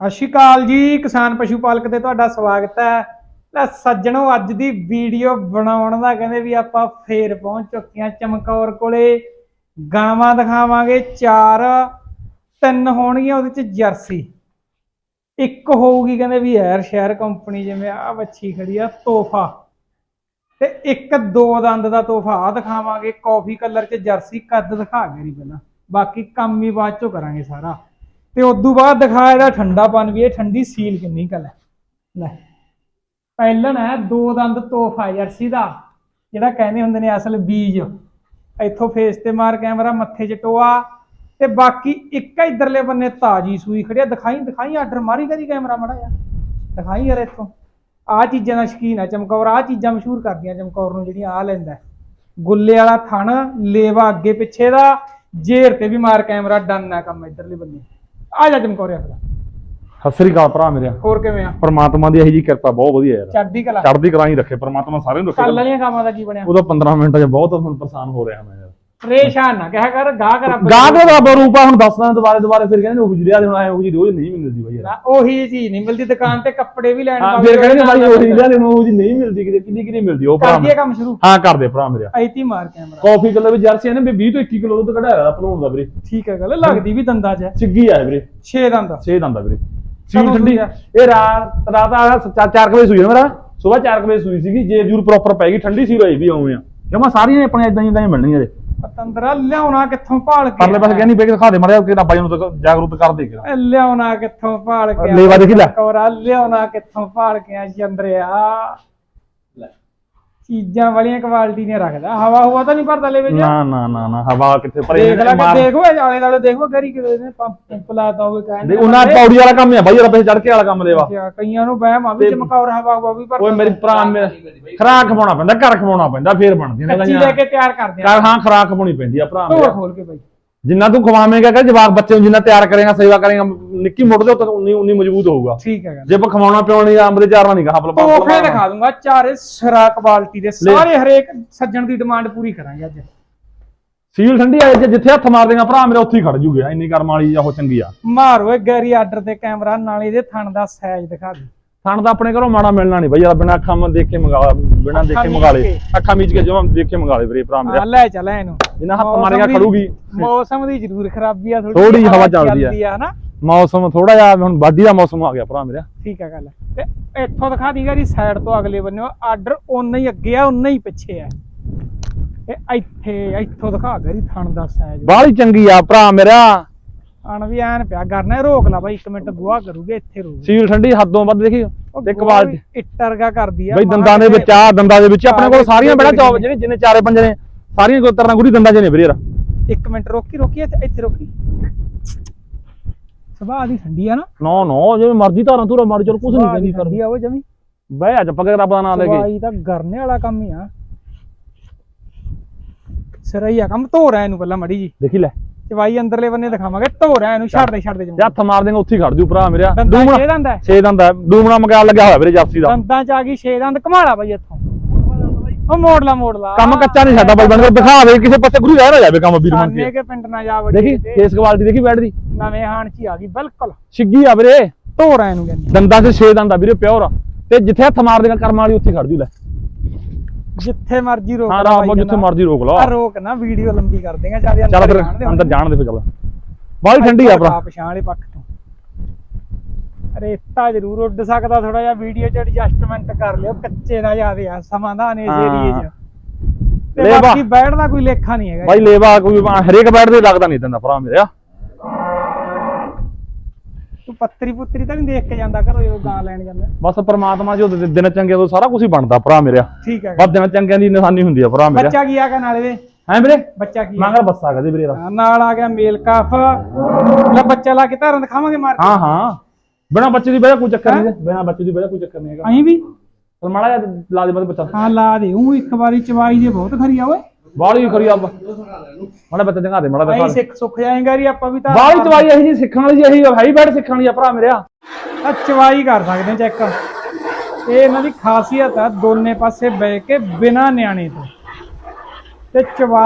ਸਤਿ ਸ਼੍ਰੀ ਅਕਾਲ ਜੀ, ਕਿਸਾਨ ਪਸ਼ੂ ਪਾਲਕ ਤੇ ਤੁਹਾਡਾ ਸਵਾਗਤ ਹੈ। ਲੈ ਸੱਜਣੋ, ਅੱਜ ਦੀ ਵੀਡੀਓ ਬਣਾਉਣ ਦਾ ਕਹਿੰਦੇ ਵੀ ਆਪਾਂ ਫੇਰ ਪਹੁੰਚ ਚੁੱਕੇ ਹਾਂ ਚਮਕੌਰ ਕੋਲੇ। ਗਾਵਾਂ ਦਿਖਾਵਾਂਗੇ, ਚਾਰ, ਤਿੰਨ ਹੋਣਗੀਆਂ, ਉਹਦੇ ਚ ਜਰਸੀ। ਇੱਕ ਹੋਊਗੀ ਕਹਿੰਦੇ ਵੀ ਐਰ ਸ਼ਹਿਰ ਕੰਪਨੀ ਜਿਵੇਂ ਆ ਵੱਛੀ ਖੜੀ ਆ, ਤੋਹਫਾ। ਤੇ ਇੱਕ ਦੋ ਦੰਦ ਦਾ ਤੋਹਫਾ ਆ ਦਿਖਾਵਾਂਗੇ, ਕਾਫੀ ਕਲਰ ਚ ਜਰਸੀ, ਕੱਦ ਦਿਖਾ ਗਰੀ ਪਹਿਲਾਂ। ਬਾਕੀ ਕੰਮ ਹੀ ਬਾਅਦ ਚੋਂ ਕਰਾਂਗੇ ਸਾਰਾ। ਤੇ ਉਦੋਂ ਬਾਅਦ ਦਿਖਾ ਇਹਦਾ ਠੰਡਾਪਨ ਵੀ, ਇਹ ਠੰਡੀ ਸੀਲ ਕਿੰਨੀ ਕਲ ਹੈ ਲੈ। ਪਹਿਲਣ ਹੈ, ਦੋ ਦੰਦ ਤੋਹਫਾ ਜਰਸੀ ਦਾ, ਜਿਹੜਾ ਕਹਿੰਦੇ ਹੁੰਦੇ ਨੇ ਅਸਲ ਬੀਜ। ਇੱਥੋਂ ਫੇਸ ਤੇ ਮਾਰ ਕੈਮਰਾ, ਮੱਥੇ 'ਚ ਟੋਆ ਤੇ ਬਾਕੀ ਇੱਕ ਇਧਰਲੇ ਬੰਨੇ ਤਾਜੀ ਸੂਈ ਖੜਿਆ ਦਿਖਾਈ ਦਿਖਾਈ, ਆਰਡਰ ਮਾਰੀ ਕਰੀ ਕੈਮਰਾ ਮੜਾ ਯਾਰ ਦਿਖਾਈ ਯਾਰ ਇੱਥੋਂ। ਆ ਚੀਜ਼ਾਂ ਦਾ ਸ਼ਕੀਨ ਆ ਚਮਕੌਰ ਆ ਚੀਜ਼ਾਂ ਮਸ਼ਹੂਰ ਕਰਦੀਆਂ ਚਮਕੌਰ ਨੂੰ ਜਿਹੜੀਆਂ ਆ ਲੈਂਦਾ ਗੁੱਲੇ ਵਾਲਾ ਥਣ, ਲੇਵਾ ਅੱਗੇ ਪਿੱਛੇ ਦਾ, ਜੇਰ ਤੇ ਵੀ ਮਾਰ ਕੈਮਰਾ, ਡਨ ਹੈ ਕੰਮ ਇਧਰਲੇ ਬੰਨੇ। ਆ ਜਾ ਚਮਕੌਰਿਆ ਫਿਰ ਸਤਿ ਸ੍ਰੀ ਅਕਾਲ ਭਰਾ ਮੇਰੇ। ਹੋਰ ਕਿਵੇਂ ਆ? ਪਰਮਾਤਮਾ ਦੀ ਇਹੀ ਜੀ ਕਿਰਪਾ ਬਹੁਤ ਵਧੀਆ ਯਾਰ। ਚੜ੍ਹਦੀ ਕਲਾ। ਚੜ੍ਹਦੀ ਕਰਾਂ ਹੀ ਰੱਖੇ ਪਰਮਾਤਮਾ ਸਾਰਿਆਂ ਨੂੰ ਕੱਲ ਰੱਖੇ ਵਾਲੀਆਂ ਕੰਮਾਂ ਦਾ ਕੀ ਬਣਿਆ? ਉਹਦਾ 15 ਮਿੰਟਾਂ 'ਚ ਬਹੁਤ ਹੁਣ ਪਰੇਸ਼ਾਨ ਹੋ ਰਿਹਾ ਮੈਂ ਯਾਰ। ਪਰੇਸ਼ਾਨ ਨਾ ਕਿਹਾ ਕਰ ਗਾਹ ਕਰ ਗਾਹ ਦੇ ਰੱਬ ਰੂਪਾ ਹੁਣ ਦੱਸਣਾ ਦੁਬਾਰੇ ਦੁਬਾਰੇ ਫਿਰ ਕਹਿੰਦੇ ਉਹ ਜਿਹੜਾ ਹੁਣ ਆਏ ਉਹ ਜੀ ਰੋਜ਼ ਨਹੀਂ ਮਿਲਦੀ ਬਾਈ ਯਾਰ। ਉਹੀ ਚੀਜ਼ ਨਹੀਂ ਮਿਲਦੀ ਦੁਕਾਨ ਤੇ ਕੱਪੜੇ ਵੀ ਲੈਣ ਹਾਂ ਫਿਰ ਕਹਿੰਦੇ ਬਾਈ ਉਹ ਜਿਹੜਾ ਦੇ ਉਹ ਜੀ ਨਹੀਂ ਮਿਲਦੀ ਕਿਤੇ ਕਿੰਨੀ ਕਿੰਨੀ ਮਿਲਦੀ ਉਹ ਭਰਾ ਕਰ ਦਈਏ ਮੇਰੇ। ਕੰਮ ਸ਼ੁਰੂ। ਹਾਂ ਕਰਦੇ ਭਰਾ ਮੇਰੇ। ਐਤੀ ਮਾਰ ਕੈਮਰਾ ਕਾਫੀ ਕਲਰ ਵਿੱਚ ਜਰਸੀ ਨੇ ਵੀ 20 ਤੋਂ 21 ਕਿਲੋ ਦੁੱਧ ਕਢਾਇਆ ਦਾ ਭਲੂਣ ਦਾ ਵੀਰੇ। ਠੀਕ ਹੈ ਗੱਲ ਲੱਗਦੀ ਵੀ ਦੰਦਾ ਚ ਚਿੱਗੀ ਆ ਵੀਰੇ। 6 ਦੰਦ 6 ਦੰਦਾ ਵੀਰੇ। ਸੀਲ ਕਦੋਂ ਠੰਡੀ। ਸੂਈ ਆ? ਇਹ ਰਾਤ ਰਾਤ ਆ 4 ਵਜੇ ਸੂਈ ਆ ਮੇਰਾ। ਸਵੇਰ 4 ਵਜੇ ਸੂਈ ਸੀਗੀ ਜੇ ਜੂਰ ਪ੍ਰੋਪਰ ਪੈ ਗਈ ਠੰਡੀ ਸੀ ਰਹੀ ਵੀ ਆਉਂ ਆ। ਜਮਾ ਸਾਰੀਆਂ ਆਪਣੇ ਇਦਾਂ ਹੀ ਇਦਾਂ ਹੀ ਮਿਲਣੀਆਂ ਜੇ। ਪਤੰਦਰਾ ਲਿਆਉਣਾ ਕਿੱਥੋਂ ਭਾਲ ਕੇ ਪਰਲੇ ਪਾਸੇ ਕਹਿੰਦੀ ਪਈ ਕਿ ਦਿਖਾ ਦੇ ਮੜਿਆ ਕਿ ਬਾਈ ਨੂੰ ਤਾਂ ਜਾਗਰੂਕ ਕਰ ਦੇ ਕੇ ਇਹ ਲਿਆਉਣਾ ਕਿੱਥੋਂ ਭਾਲ ਕੇ ਲੇਵਾ ਦੇਖੀ ਲੈ। ਕੋਰਾ ਲਿਆਉਣਾ ਕਿੱਥੋਂ ਭਾਲ ਕੇ ਆ ਜੰਦਰਿਆ। ਚੀਜ਼ਾਂ ਵਾਲੀਆਂ ਕੁਆਲਿਟੀ ਨੇ ਰੱਖਦਾ। ਹਵਾ ਹੁਆ ਤਾਂ ਨਹੀਂ ਭਰਦਾ ਲੈਵੇ ਜੀ ਨਾ ਨਾ ਨਾ ਨਾ ਹਵਾ ਕਿੱਥੇ ਭਰੇ ਦੇਖ ਲੈ ਕਿ ਦੇਖੋ ਇਹ ਆਲੇ ਦੁਆਲੇ ਦੇਖੋ ਗਰੀ ਕਿਵੇਂ ਨੇ ਪੰਪ ਲਾਤਾ ਹੋਵੇ ਕਹਿੰਦੇ ਉਹਨਾਂ ਪੌੜੀ ਵਾਲਾ ਕੰਮ ਹੈ ਬਾਈ ਯਾਰ ਪੈਸੇ ਚੜ ਕੇ ਵਾਲਾ ਕੰਮ ਅੱਛਾ, ਕਈਆਂ ਨੂੰ ਵਹਿਮ ਆ ਵੀ ਚਮਕੌਰ ਹਵਾ ਹੁਆ ਵੀ ਭਰਦਾ ਓਏ ਮੇਰੀ ਭਰਾ ਮੇਰਾ ਖਰਾਕ ਖਵਾਉਣਾ ਪੈਂਦਾ ਘਰ ਖਵਾਉਣਾ ਪੈਂਦਾ ਫੇਰ ਬਣਦੀਆਂ ਨੇ ਲੈ ਕੇ ਤਿਆਰ ਕਰਦੇ ਆ। ਹਾਂ ਖਰਾਕ ਖਵਾਉਣੀ ਪੈਂਦੀ ਆ ਭਰਾ ਮੇਰਾ। ਖੋਲ ਕੇ ਬਾਈ। ਜਿੰਨਾ ਤੂੰ ਖਵਾਵੇਂਗਾ ਕਿ ਜਵਾਕ ਬੱਚੇ ਨੂੰ ਜਿੰਨਾ ਤਿਆਰ ਕਰੇਗਾ ਸੇਵਾ ਕਰੇਗਾ ਨਿੱਕੀ ਮੁੱਢ ਦੇ ਉੱਤੇ ਉਨੀ ਉਨੀ ਮਜ਼ਬੂਤ ਹੋਊਗਾ। ਠੀਕ ਹੈ ਗੱਲ। ਜੇ ਆਪਾਂ ਖਵਾਉਣਾ ਪਿਉਣੀ ਜਾਂ ਅੰਮ੍ਰਿਤ ਚਾਰਨਾ ਨਹੀਂ ਕਹਾ ਤੋਹਫੇ ਦਿਖਾ ਦੂੰਗਾ ਚਾਰੇ ਸਰਾ ਕੁਆਲਿਟੀ ਦੇ ਸਾਰੇ ਹਰੇਕ ਸੱਜਣ ਦੀ ਡਿਮਾਂਡ ਪੂਰੀ ਕਰਾਂਗੇ ਅੱਜ। ਸੀਲ ਠੰਡੀ ਆ ਜੇ ਜਿੱਥੇ ਹੱਥ ਮਾਰ ਦੇਗਾ ਭਰਾ ਮੇਰਾ ਉੱਥੇ ਹੀ ਖੜ ਜੂਗੇ ਇੰਨੀ ਕਰਮ ਵਾਲੀ ਆ ਉਹ ਚੰਗੀ ਆ। ਮਾਰੋ ਇਹ ਗੈਰੀ ਆਰਡਰ ਤੇ ਕੈਮਰਾ ਨਾਲ ਇਹਦੇ ਥਣ ਦਾ ਸਾਈਜ਼ ਦਿਖਾ ਦੇ। ਥਣ ਦਾ ਆਪਣੇ ਘਰੋਂ ਮਾੜਾ ਮਿਲਣਾ ਨਹੀਂ ਬਈ ਯਾਰ ਬਿਨਾ ਅੱਖਾਂ ਮਾ ਦੇਖ ਕੇ ਮੰਗਾ ਬਿਨਾ ਦੇਖ ਕੇ ਮੰਗਾ ਲੈ। ਅੱਖਾਂ ਮੀਚ ਕੇ ਜਮਾ ਦੇਖ ਕੇ ਮੰਗਾ ਲੈ ਵੀਰੇ ਭਰਾ ਆ ਮੇਰਾ ਲੈ ਚੱਲ ਇਹਨੂੰ ਜਿੰਨਾ ਹੱਥ ਮਾਰੇਗਾ ਖੜੂਗੀ। ਮੌਸਮ ਦੀ ਜ਼ਰੂਰ ਖਰਾਬੀ ਆ ਥੋੜ੍ਹੀ ਹਵਾ ਚੱਲਦੀ ਆ। ਆ ਹਨਾ? ਮੌਸਮ ਥੋੜਾ ਜਿਹਾ ਹੁਣ ਵਾਢੀ ਦਾ ਮੌਸਮ ਆ ਗਿਆ ਭਰਾ ਮੇਰਾ। ਠੀਕ ਹੈ ਗੱਲ। ਤੇ ਇੱਥੋਂ ਦਿਖਾ ਦੀ ਗੈਰੀ ਸਾਈਡ ਤੋਂ ਅਗਲੇ ਬੰਨੇ ਆਰਡਰ ਉਨਾ ਹੀ ਅੱਗੇ ਆ ਉਨਾ ਹੀ ਪਿੱਛੇ ਆ। ਇਹ ਇੱਥੇ ਇੱਥੋਂ ਦਿਖਾ ਗੈਰੀ ਥਣ ਦਾ ਸਾਈਜ਼ ਬਾਹਲੀ ਚੰਗੀ ਆ ਭਰਾ ਮੇਰਾ। ਆਣ ਵੀ ਐਨ ਪਿਆ ਕਰਨਾ ਰੋਕ ਲਾ ਬਾਈ ਇੱਕ ਮਿੰਟ ਦੁਆ ਕਰੂਗੇ ਇੱਥੇ ਰੋਕ। ਸੀਲ ਠੰਡੀ ਹੱਦੋਂ ਵੱਧ ਦੇਖੀ। ਤੇ ਕੁਆਲਿਟੀ ਇੱਟਰਗਾ ਕਰਦੀ ਆ ਬਈ ਦੰਦਾਂ ਦੇ ਵਿੱਚ ਆ ਦੰਦਾਂ ਦੇ ਵਿੱਚ ਆਪਣੇ ਕੋਲ ਸਾਰੀਆਂ ਬੜਾ ਚੌਬ ਜਿਹੜੇ ਜਿੰਨੇ ਚਾਰੇ ਪੰਜੇ ਨੇ ਸਾਰੀਆਂ ਤਰ੍ਹਾਂ ਗੁੜੀ ਦੰਦਾਂ 'ਚ ਨੇ ਵੀਰੇ ਯਾਰ। ਇੱਕ ਮਿੰਟ ਰੋਕੀ ਰੋਕੀ ਇੱਥੇ ਰੋਕੀ। ਸੁਭਾਅ ਦੀ ਠੰਡੀ ਆ ਨਾ। ਨੋ ਨੋ ਜਿਵੇਂ ਮਰਜ਼ੀ ਧਾਰਾਂ ਧੂਰਾ ਮਾਰ ਚਲ ਕੁਝ ਨਹੀਂ ਸੁਭਾਅ ਕਹਿੰਦੀ ਕਰ ਠੰਡੀ ਆ ਉਹ ਜਮੀ। ਬਹਿ ਆ ਚੱਪਕ ਰੱਬ ਦਾ ਨਾਮ ਲੈ ਕੇ। ਸਵਾਈ ਤਾਂ ਗਰਨੇ ਵਾਲਾ ਕੰਮ ਹੀ ਆ। ਸਰਈਆ ਕੰਮ ਧੋ ਰਿਹਾ ਇਹਨੂੰ ਪਹਿਲਾਂ ਮੜੀ ਜੀ ਦੇਖੀ ਲੈ। ਚਵਾਈ ਅੰਦਰਲੇ ਬੰਨੇ ਦਿਖਾਵਾਂਗੇ ਧੋ ਰਿਹਾ ਇਹਨੂੰ ਛੱਡ ਦੇ ਛੱਡ ਦੇ ਹੱਥ ਮਾਰ ਦੇਗਾ ਉੱਥੇ ਹੀ ਖੜ ਜੂ ਭਰਾ ਮੇਰਾ। ਦੰਦਾਂ ਛੇ ਦੰਦ ਹੈ। ਛੇ ਦੰਦਾ ਡੂਮਣਾ ਮਗਾਲ ਲੱਗਿਆ ਹੋਇਆ ਵੀਰੇ ਜਾਫਸੀ ਦਾ। ਦੰਦਾਂ ਚ ਆ ਗਈ ਛੇ ਦੰਦ ਘਮਾਲਾ ਬਾਈ ਇੱਥੋਂ। ਉਹ ਮੋੜ ਲਾ ਮੋੜ ਲਾ ਕੰਮ ਕੱਚਾ ਨਹੀਂ ਸਾਡਾ ਬਾਈ ਬਣ ਕੇ ਦਿਖਾ ਦੇ ਕਿਸੇ ਪਾਸੇ ਗੁਰੂ ਰਹਿ ਨਾ ਜਾਵੇ ਕੰਮ ਵੀਰ ਸਾਨੇ ਕੇ। ਕੇ ਪਿੰਡ ਨਾ ਜਾ ਵੜੀ ਦੇਖੀ ਫੇਸ ਕੁਆਲਿਟੀ ਦੇਖੀ ਬੈਠ ਦੀ। ਨਵੇਂ ਹਾਣ ਚ ਹੀ ਆ ਗਈ ਬਿਲਕੁਲ। ਛਿੱਗੀ ਆ ਵੀਰੇ। ਧੋ ਰਿਹਾ ਇਹਨੂੰ ਕਹਿੰਦੀ। ਦੰਦਾਂ 'ਚ ਛੇ ਦੰਦਾ ਵੀਰੇ ਪਿਓਰ ਆ। ਤੇ ਜਿੱਥੇ ਹੱਥ ਮਾਰ ਦੇਗਾ ਕਰਮ ਵਾਲੀ ਉੱਥੇ ਹੀ ਖੜ ਜੂ ਲੈ। ਜਿੱਥੇ ਮਰਜ਼ੀ ਰੋਕ ਹਾਂ ਲਾ ਰਾਮ ਜਿੱਥੇ। ਮਰਜ਼ੀ ਰੋਕ ਲਾ। ਆ ਰੋਕ ਨਾ ਵੀਡੀਓ ਲੰਬੀ ਕਰ ਦੇਗਾ ਚੱਲ ਚੱਲ ਫਿਰ ਦੇ ਅੰਦਰ ਜਾਣ ਦੇ ਫਿਰ ਚੱਲ। ਬਾਹਲੀ ਠੰਡੀ ਆ ਭਰਾ ਪਛਾਣ ਵਾਲੇ ਪੱਖ ਤੋਂ। ਰੇਤਾ ਜ਼ਰੂਰ ਉੱਡ ਸਕਦਾ ਥੋੜਾ ਜਿਹਾ ਵੀਡੀਓ ਚ ਐਡਜਸਟਮੈਂਟ ਕਰ ਲਿਓ ਕੱਚੇ ਨਾ ਜਾਵੇ ਆ ਸਮਾਧਾਨ ਇਸ। ਏਰੀਏ 'ਚ। ਤੇ। ਬਾਕੀ ਬੈਠ ਦਾ ਕੋਈ ਲੇਖਾ ਨਹੀਂ ਹੈਗਾ ਬਾਈ ਲੇਵਾ ਕੋਈ ਹਰੇਕ ਬੈਠ ਦੇ ਲੱਗਦਾ ਨਹੀਂ ਦਿੰਦਾ ਭਰਾ ਮੇਰਿਆ ਤੂੰ ਪੱਤਰੀ ਪੁੱਤਰੀ ਤਾਂ ਨਹੀਂ ਦੇਖ ਕੇ ਜਾਂਦਾ ਘਰੋਂ ਜਦੋਂ ਗਾਂ ਲੈਣ ਜਾਂਦਾ। ਬਸ ਪ੍ਰਮਾਤਮਾ ਜੋ ਦਿਨ ਚੰਗੇ ਤੋਂ ਸਾਰਾ ਕੁਝ ਹੀ ਬਣਦਾ ਭਰਾ ਮੇਰਿਆ। ਠੀਕ ਹੈ। ਬਸ ਦਿਨ ਚੰਗਿਆਂ ਦੀ ਨਿਸ਼ਾਨੀ ਹੁੰਦੀ ਆ ਭਰਾ ਮੇਰਿਆ। ਬੱਚਾ ਕੀ ਆ ਗਿਆ ਨਾਲੇ ਦੇ ਹੈ ਵੀਰੇ? ਬੱਚਾ ਕੀ ਆ? ਮੰਗਲ ਬੱਸਾ ਕਦੇ ਵੀਰੇ ਦਾ। ਨਾਲ ਆ ਗਿਆ ਮੇਲ ਕਾਫ। ਲੈ ਬੱਚਾ ਲਾ ਕੇ ਧਾਰਨ ਦਿਖਾਵਾਂਗੇ ਮਾਰ ਹਾਂ ਹਾਂ। ਬਿਨਾ ਬੱਚੇ ਦੀ ਵਜ੍ਹਾ ਕੋਈ ਚੱਕਰ ਨਹੀਂ ਬਿਨਾ ਬੱਚੇ ਦੀ ਵਜ੍ਹਾ ਕੋਈ ਚੱਕਰ ਨਹੀਂ ਹੈਗਾ। ਅਹੀਂ ਵੀ? ਪਰ ਮਾੜਾ ਜਿਹਾ ਲਾ ਦੇ ਬੱਚਾ। ਹਾਂ ਲਾ ਦੇ। ਉਹ ਇੱਕ ਵਾਰੀ ਚਵਾਈ ਦੇ ਬਹੁਤ ਖਰੀ ਆ ਓਏ। ਬਾਹਲੀ ਖਰੀ ਆ ਮਾੜਾ ਬੱਚਾ ਜਗਾ ਦੇ ਮਾੜਾ ਬੱਚਾ ਸਿੱਖ ਸੁੱਖ ਜਾਏਗਾ ਰੀ ਆਪਾਂ ਵੀ ਤਾਂ। ਬਾਹਲੀ ਚਵਾਈ ਇਹੀ ਜੀ ਵਾਲੀ ਜੀ ਇਹੀ ਹਾਈ ਬੈਠ ਸਿੱਖਣ ਵਾਲੀ ਆ ਭਰਾ ਮੇਰਿਆ ਆ। ਚਵਾਈ ਕਰ ਸਕਦੇ ਚੈੱਕ ਇਹ ਇਹਨਾਂ ਦੀ ਖਾਸੀਅਤ ਆ ਦੋਨੇ ਪਾਸੇ ਬਹਿ ਕੇ ਬਿਨਾ ਨਿਆਣੇ ਤੋਂ। ਤੇ ਚਵਾ